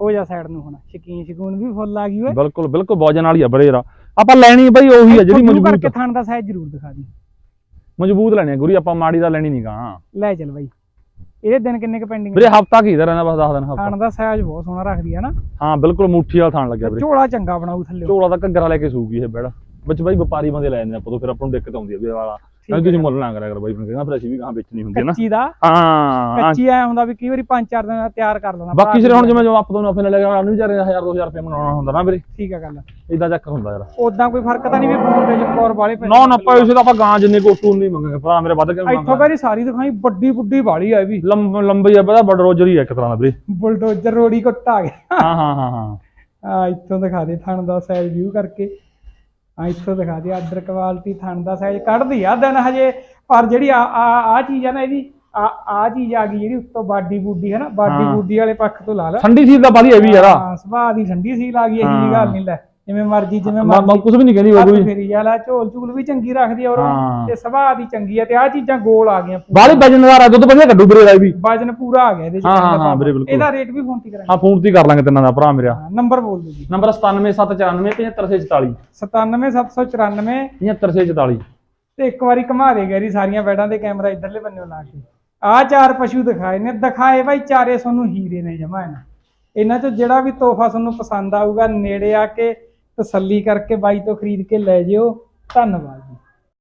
ਹੋ ਜਾ ਸਾਈਡ ਨੂੰ ਹੁਣ ਸ਼ਕੀਨ ਸ਼ਕੂਨ ਵੀ ਫੁੱਲ ਆ ਗਈ ਓਏ। ਬਿਲਕੁਲ ਬਿਲਕੁਲ ਵਜਨ ਵਾਲੀ ਆ ਬੜੇ ਯਾਰ। ਆਪਾਂ ਲੈਣੀ ਬਈ ਉਹੀ ਆ ਜਿਹੜੀ ਮਜ਼ਬੂਤ ਕਰਕੇ ਥਣ ਦਾ ਸਾਈਜ਼ ਜ਼ਰੂਰ ਦਿਖਾ ਦੀ। ਮਜ਼ਬੂਤ ਲੈਣੀ ਆ ਗੁਰੀ ਆਪਾਂ ਮਾੜੀ ਦਾ ਲੈਣੀ ਨਹੀਂ ਗਾ। ਲੈ ਚੱਲ ਬਾਈ। ਇਹਦੇ ਦਿਨ ਕਿੰਨੇ ਕ ਪੈਂਡਿੰਗ ਵੀਰੇ ਹਫਤਾ ਕੀ ਦਾ ਰਹਿੰਦਾ ਬਸ 10 ਦਿਨ ਹਫਤਾ। ਥਣ ਦਾ ਸਾਈਜ਼ ਬਹੁਤ ਸੋਹਣਾ ਰੱਖਦੀ ਹੈ ਨਾ। ਹਾਂ ਬਿਲਕੁਲ ਮੁੱਠੀ ਵਾਲਾ ਥਾਣ ਲੱਗਿਆ ਵੀਰੇ। ਝੋਲਾ ਚੰਗਾ ਬਣਾਉ ਥੱਲੇ। ਝੋਲਾ ਦਾ ਘੱਗਰਾ ਲੈ ਕੇ ਸੂਗੀ ਇਹ ਬੈੜਾ। ਵਿੱਚ ਬਾਈ ਵਪਾਰੀ ਬੰਦੇ ਲੈ ਜਾਂਦੇ ਆ ਪਤੋ ਫਿਰ ਆਪਾਂ ਨੂੰ ਦਿੱਕਤ ਆਉਂਦੀ ਆ ਵੀ ਵਾਲਾ ਕਹਿੰਦੇ ਤੁਸੀਂ ਮੁੱਲ ਨਾ ਕਰਿਆ ਕਰ ਬਾਈ ਮੈਨੂੰ ਕਹਿੰਦਾ ਫਿਰ ਅਸੀਂ ਵੀ ਕਹਾਂ ਵੇਚਣੀ ਹੁੰਦੀ ਹੈ ਨਾ। ਕੱਚੀ ਦਾ? ਹਾਂ। ਕੱਚੀ ਐ ਹੁੰਦਾ ਵੀ ਕਈ ਵਾਰੀ 5-4 ਦਿਨ ਦਾ ਤਿਆਰ ਕਰ ਲੈਣਾ ਬਾਕੀ ਸਿਰੇ ਹੁਣ ਜਿਵੇਂ ਜੋ ਆਪਾਂ ਤੋਂ ਆਪਣੇ ਲੈ ਗਿਆ ਉਹਨੂੰ ਵਿਚਾਰੇ 1000 2000 ਰੁਪਏ ਮਨਾਉਣਾ ਹੁੰਦਾ ਨਾ ਵੀਰੇ। ਠੀਕ ਆ ਗੱਲ। ਇਦਾਂ ਚੱਕਰ ਹੁੰਦਾ ਯਾਰ। ਉਦਾਂ ਕੋਈ ਫ਼ਰਕ ਤਾਂ ਨਹੀਂ ਵੀ ਫੋਨ ਤੇ ਚਮਕੌਰ ਵਾਲੇ ਨਾ ਨਾ ਪੈਸੇ ਤਾਂ ਆਪਾਂ ਗਾਂ ਜਿੰਨੇ ਕੋਟੂ ਨਹੀਂ ਮੰਗਾਂਗੇ ਭਰਾ ਮੇਰੇ ਵੱਧ ਕੇ ਇੱਥੋਂ ਮੰਗਾਂਗੇ ਕਹਿੰਦੀ ਸਾਰੀ ਦਿਖਾਈ ਵੱਡੀ ਵੱਡੀ ਵਾਲੀ ਆ ਇਹ ਵੀ। ਲੰਬ ਆ ਪਤਾ ਬਡਰੋਜਰ ਹੀ ਆ ਇੱਕ ਤਰ੍ਹਾਂ ਦਾ ਵੀਰੇ। ਬੁਲਡੋਜ਼ਰ ਰੋੜੀ ਕੁੱਟ ਆ ਗਿਆ। ਹਾਂ ਹਾਂ ਹਾਂ ਹਾਂ। ਆ ਇੱਥੋਂ ਦਿਖਾ ਦੇ ਥਣ ਦਾ ਸਾਈਜ਼ ਵਿਊ ਕਰਕੇ। ਆ ਇੱਥੋਂ ਦਿਖਾ ਦੇ ਆਰਡਰ ਕੁਆਲਿਟੀ ਥਣ ਦਾ ਸਾਈਜ਼ ਕੱਢਦੀ ਆ ਦਿਨ ਹਜੇ ਪਰ ਜਿਹੜੀ ਆ ਆ ਆ ਚੀਜ਼ ਆ ਨਾ ਇਹਦੀ ਆ ਆ ਚੀਜ਼ ਆ ਗਈ ਜਿਹੜੀ ਉੱਤੋਂ ਬਾਡੀ ਬੂਡੀ ਹੈ ਨਾ ਬਾਡੀ ਹਾਂ। ਬੂਡੀ ਵਾਲੇ ਪੱਖ ਤੋਂ ਲਾ ਲਾ। ਠੰਡੀ ਚੀਜ਼ ਦਾ ਬਾਲੀ ਇਹ ਵੀ ਯਾਰ ਹਾਂ ਸੁਭਾਅ ਦੀ ਠੰਡੀ ਸੀਲ ਆ ਗਈ ਇਹੀ ਗੱਲ ਨਹੀਂ ਲੈ। ਜਿਵੇਂ ਮਰਜ਼ੀ ਜਿਵੇਂ ਮੈਂ ਮਰਜ਼ੀ। ਕੁਝ ਵੀ ਨਹੀਂ ਕਹਿੰਦੀ ਬਾਬੂ ਫੇਰੀ ਵਾਲਾ ਝੋਲ ਝੂਲ ਵੀ ਚੰਗੀ ਰੱਖਦੀ ਆ ਔਰ। ਤੇ ਸੁਭਾਅ ਦੀ ਚੰਗੀ ਆ ਤੇ ਆ ਚੀਜ਼ਾਂ ਗੋਲ ਆ ਗਈਆਂ ਬਾਲੀ ਵਜਨਦਾਰ ਆ ਦੁੱਧ ਵਧੀਆ ਕੱਢੂ ਵੀਰੇ ਦਾ ਵੀ। ਵਜਨ ਪੂਰਾ ਆ ਗਿਆ ਇਹਦੇ ਚ। ਹਾਂ, ਹਾਂ, ਹਾਂ। ਵੀਰੇ, ਬਿਲਕੁਲ। ਇਹਦਾ ਰੇਟ ਵੀ ਫੋਨ ਤੇ ਕਰਾਂਗੇ। ਹਾਂ ਫੋਨ ਤੇ ਕਰ ਲਾਂਗੇ ਤਿੰਨਾਂ ਦਾ ਭਰਾ ਮੇਰਾ। ਨੰਬਰ ਬੋਲ ਦਿਓ ਜੀ। ਨੰਬਰ 97794 97794 75744 ਤੇ ਇੱਕ ਵਾਰੀ ਘੁਮਾ ਦੇ ਗੈਰੀ ਸਾਰੀਆਂ ਬੈਡਾਂ ਦੇ ਕੈਮਰਾ ਇਧਰਲੇ ਬੰਨੇ ਲਾ ਕੇ। ਆ ਚਾਰ ਪਸ਼ੂ ਦਿਖਾਏ ਨੇ। ਦਿਖਾਏ ਬਾਈ ਚਾਰੇ ਤੁਹਾਨੂੰ ਹੀਰੇ ਨੇ ਜਮਾ ਇਹਨਾਂ। ਇਹਨਾਂ ਚੋਂ ਜਿਹੜਾ ਵੀ ਤੋਹਫਾ ਤੁਹਾਨੂੰ ਪਸੰਦ ਆਊਗਾ ਨੇੜੇ ਆ ਕੇ ਤਸੱਲੀ ਕਰਕੇ ਬਾਈ ਤੋਂ ਖਰੀਦ ਕੇ ਲੈ ਜਿਓ। ਧੰਨਵਾਦ।